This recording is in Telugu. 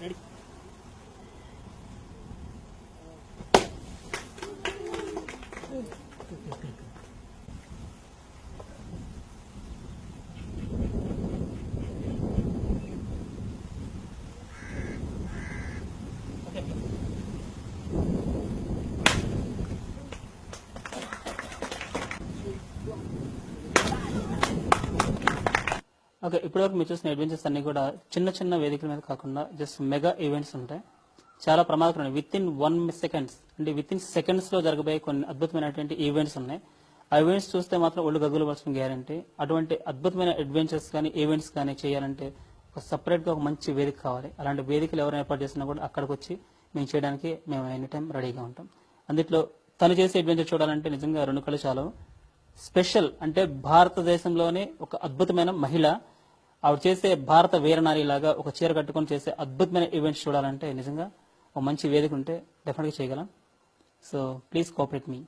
ready. Okay ఇప్పటివరకు మీరు చూసిన అడ్వెంచర్స్ అన్ని కూడా చిన్న చిన్న వేదికల మీద కాకుండా జస్ట్ మెగా ఈవెంట్స్ ఉంటాయి. చాలా ప్రమాదకరమైన విత్ ఇన్ వన్ సెకండ్స్ అంటే విత్ ఇన్ సెకండ్స్లో జరగబోయే కొన్ని అద్భుతమైనటువంటి ఈవెంట్స్ ఉన్నాయి. ఆ ఈవెంట్స్ చూస్తే మాత్రం ఒళ్ళు గగ్గులు పడుతున్న గ్యారంటీ అటువంటి అద్భుతమైన అడ్వెంచర్స్ కానీ ఈవెంట్స్ కానీ చేయాలంటే ఒక సపరేట్గా ఒక మంచి వేదిక కావాలి. అలాంటి వేదికలు ఎవరైనా ఏర్పాటు చేసినా కూడా అక్కడికి వచ్చి మేము చేయడానికి మేము ఎనీ టైం రెడీగా ఉంటాం. అందులో తను చేసే అడ్వెంచర్ చూడాలంటే నిజంగా రెండు కళ్ళు చాలు స్పెషల్ అంటే భారతదేశంలోనే ఒక అద్భుతమైన మహిళ. ఆవిడ చేసే భారత వీరనారి లాగా ఒక చీర కట్టుకొని చేసే అద్భుతమైన ఈవెంట్స్ చూడాలంటే నిజంగా ఒక మంచి వేదిక ఉంటే డెఫినెట్గా చేయగలం. So please cooperate me